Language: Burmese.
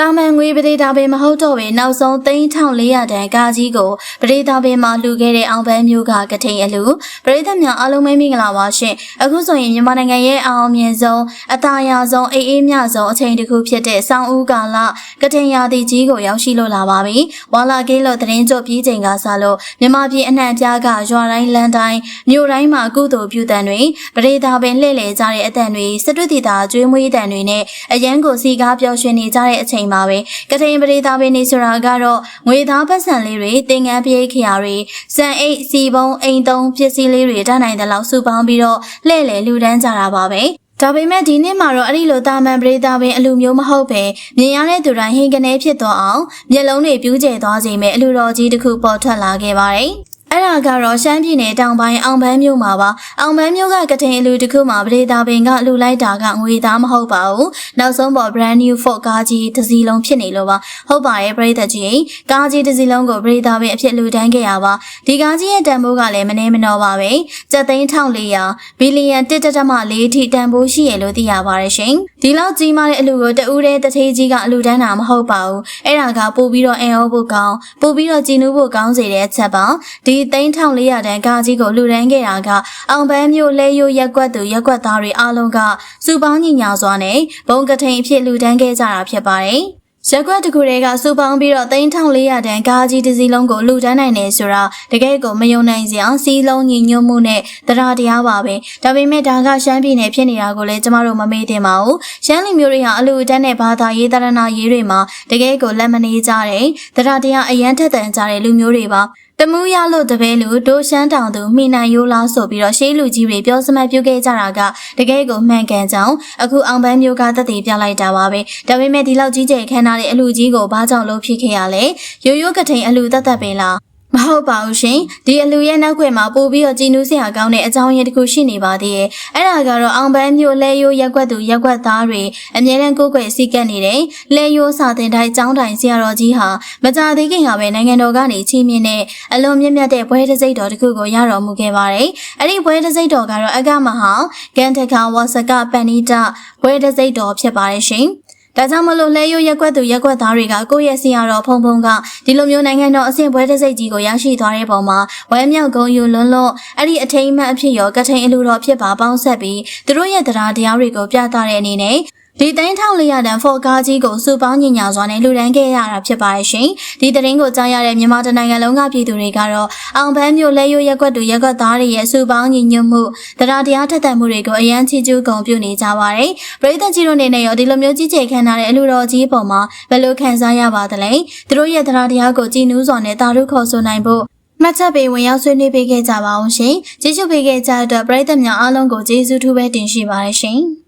တာမန်ငွေပရိဒါပင်မဟုတ်တော့ပဲနောက်ဆုံး3400တန်ကားကြီးကိုပရိဒါပင်မှာလှူခဲ့တဲ့အောင်ပန်းမျိုးကကထိန်အလူပရိသတ်များအားလုံးပဲမင်္ဂလာပါရှင်အခုဆိုရင်မြန်မာနိုင်ငံရဲ့အအောင်မြင်ဆုံးအသားရဆုံးအေးအေးမြဆုံးအချိန်တစ်ခုဖြစ်တဲ့ဆောင်းဦးကာလကထိန်ရာသီကြီးကိုရောက်ရှိလို့လာပါပြီဝါလာကေးလို့သတင်းကြုတ်ပြီးချိန်ကစလို့မြန်မာပြည်အနှံ့အပြားကရွာတိုင်းလမ်းတိုင်းမြို့တိုင်းမှာကုသိုလ်ပြုတန်တွေပရိဒါပင်လှည့်လည်ကြတဲ့အတန်တွေစစ်တွတီတာကျွေးမွေးတန်တွေနဲ့အရန်ကိုစီကားပျော်ရွှင်နေကြတဲ့အချိန်မှာပဲကထိန်ပရိသတ်ပင်နေဆိုတာကတော့ငွေသားပတ်စံလေးတွေတင်ငန်းပြေးခရာတွေစံအိတ်စီပုံးအိမ်သုံးပစ္စည်းလေးတွေတတ်နိုင်တဲ့လောက်စုပေါင်းပြီးတော့လှည့်လည်လူဒန်းကြတာပါပဲဒါပေမဲ့ဒီနေ့မှာတော့အဲ့ဒီလိုတာမန်ပရိသတ်ပင်အလူမျိုးမဟုတ်ပဲမြင်ရတဲ့သူတိုင်းဟင်ကနေဖြစ်သွားအောင်မျက်လုံးတွေပြူးကျဲသွားစေမဲ့အလူတော်ကြီးတစ်ခုပေါ်ထွက်လာခဲ့ပါတယ် အဲ့ဒါကတော့ရှမ်းပြည်နယ်တောင်ပိုင်းအောင်ပန်းမြို့မှာပါအောင်ပန်းမြို့ကကထိန်အလူတစ်ခုမှာပရိသာပင်ကလူလိုက်တာကငွေသားမဟုတ်ပါဘူးနောက်ဆုံးပေါ် brand new Ford ကားကြီးတစ်စီးလုံးဖြစ်နေလို့ပါဟုတ်ပါရဲ့ပရိသတ်ကြီးကားကြီးတစ်စီးလုံးကိုပရိသာပင်အဖြစ်လူတန်းခဲ့ရပါဒီကားကြီးရဲ့တန်ဖိုးကလည်းမနှဲမနှောပါပဲကျပ်သိန်း1400ဘီလီယံ1.4ထိတန်ဖိုးရှိရလို့သိရပါတယ်ရှင်ဒီလောက်ကြီးမားတဲ့အလူကိုတဦးတည်းတထေးကြီးကအလူတန်းတာမဟုတ်ပါဘူးအဲ့ဒါကပို့ပြီးတော့အင်အောဖို့ကောင်းပို့ပြီးတော့ကြည်နူးဖို့ကောင်းစေတဲ့အချက်ပါဒီသိန်း1400တန်ကားကြီးကိုလူတန်းခဲ့တာကအောင်ပန်းမျိုးလဲရိုးရက်ကွက်သူရက်ကွက်သားတွေအားလုံးကစုပေါင်းညီညာစွာနဲ့ဘုံကထိန်အဖြစ်လူတန်းခဲ့ကြတာဖြစ်ပါတယ်ရက်ကွက်တစ်ခုတည်းကစူပေါင်းပြီးတော့3400တန်ကားကြီးတစ်စီးလုံးကိုလူတန်းနိုင်နေဆိုတာတကယ်ကိုမယုံနိုင်စရာစီးလုံးညီညွတ်မှုနဲ့တရားတရားပါပဲဒါပေမဲ့ဒါကရှမ်းပြည်နယ်ဖြစ်နေတာကိုလည်းကျမတို့မမေ့သင့်ပါဘူးရှမ်းလူမျိုးတွေဟာအလူတန်းနဲ့ဘာသာရေးတရဏရေးတွေမှာတကယ်ကိုလက်မနေကြတယ်တရားတရားအရန်ထက်သန်ကြတဲ့လူမျိုးတွေပါ တမှုရလို့တပည့်လူဒိုရှမ်းတောင်သူမိနိုင်ရိုးလားဆိုပြီးတော့ရှေးလူကြီးတွေပြောစမှတ်ပြုခဲ့ကြတာကတကယ်ကိုမှန်ကန်ကြောင်းအခုအောင်ပန်းမျိုးကသက်သေပြလိုက်တာပါပဲဒါပေမဲ့ဒီလောက်ကြီးကျယ်ခမ်းနားတဲ့အလူကြီးကိုဘာကြောင့်လို့ဖြစ်ခဲ့ရလဲရိုးရိုးကထိန်အလူသက်သက်ပင်လား မဟုတ်ပါဘူးရှင်ဒီအလူရဲ့နောက်ခွေမှာပို့ပြီးတော့ကြည်နူးစရာကောင်းတဲ့အကြောင်းရင်းတစ်ခုရှိနေပါသေးရဲ့အဲ့ဒါကတော့အောင်ပန်းမျိုးလဲရိုးရက်ွက်သူရက်ွက်သားတွေအမြဲတမ်းကိုယ်ကွယ်စီကပ်နေတယ်လဲရိုးစာတင်တိုင်းចောင်းတိုင်ဆရာတော်ကြီးဟာမကြသေးခင်ကပဲနိုင်ငံတော်ကနေချီးမြှင့်တဲ့အလွန်မြင့်မြတ်တဲ့ဘွဲတစ်စိတ်တော်တစ်ခုကိုရတော်မူခဲ့ပါတယ်အဲ့ဒီဘွဲတစ်စိတ်တော်ကတော့အကမဟာကန်တခါဝါစကပန်နီတာဘွဲတစ်စိတ်တော်ဖြစ်ပါတယ်ရှင် ဒါကြောင့်မလို့လဲရိုးရက်ွက်သူရက်ွက်သားတွေကကိုယ့်ရဲ့ဆင်ရတော်ဖုံဖုံကဒီလိုမျိုးနိုင်ငံတော်အဆင့်ပွဲတစ်စိတ်ကြီးကိုရရှိသွားတဲ့ပုံမှာဝဲမြောက်ကုန်းယူလွန်းလွန်းအဲ့ဒီအထိမ်းအမှတ်အဖြစ်ရောကထိန်အလူတော်ဖြစ်ပါပေါင်းဆက်ပြီးသူတို့ရဲ့တရားတရားတွေကိုပြသတဲ့အနေနဲ့ ဒီတိုင်းထောင်လေးရတန်ဖော်ကားကြီးကိုစူပေါင်းညင်ညာစွာနဲ့လူဒန်းခဲ့ရတာဖြစ်ပါရဲ့ရှင်။ဒီသတင်းကိုကြားရတဲ့မြန်မာတနိုင်ငံလုံးကပြည်သူတွေကတော့အောင်ပန်းမျိုးလဲရိုးရက်ွက်တူရက်ွက်သားတွေရဲ့စူပေါင်းညီညွတ်မှုတရားတရားထက်သန်မှုတွေကိုအယမ်းချီးကျူးဂုဏ်ပြုနေကြပါတယ်။ပရိသတ်ကြီးတို့အနေနဲ့ရောဒီလိုမျိုးကြီးကျယ်ခံထားတဲ့အလူတော်ကြီးပုံမှာဘယ်လိုခံစားရပါသလဲ။သူတို့ရဲ့တရားတရားကိုကြည်နူးစွာနဲ့တာရုခေါ်ဆိုနိုင်ဖို့မှတ်ချက်ပေးဝင်ရောက်ဆွေးနွေးပေးခဲ့ကြပါအောင်ရှင်။ကျေးဇူးပေးခဲ့ကြတဲ့အတွက်ပရိသတ်များအားလုံးကိုကျေးဇူးထူးပဲတင်ရှိပါတယ်ရှင်။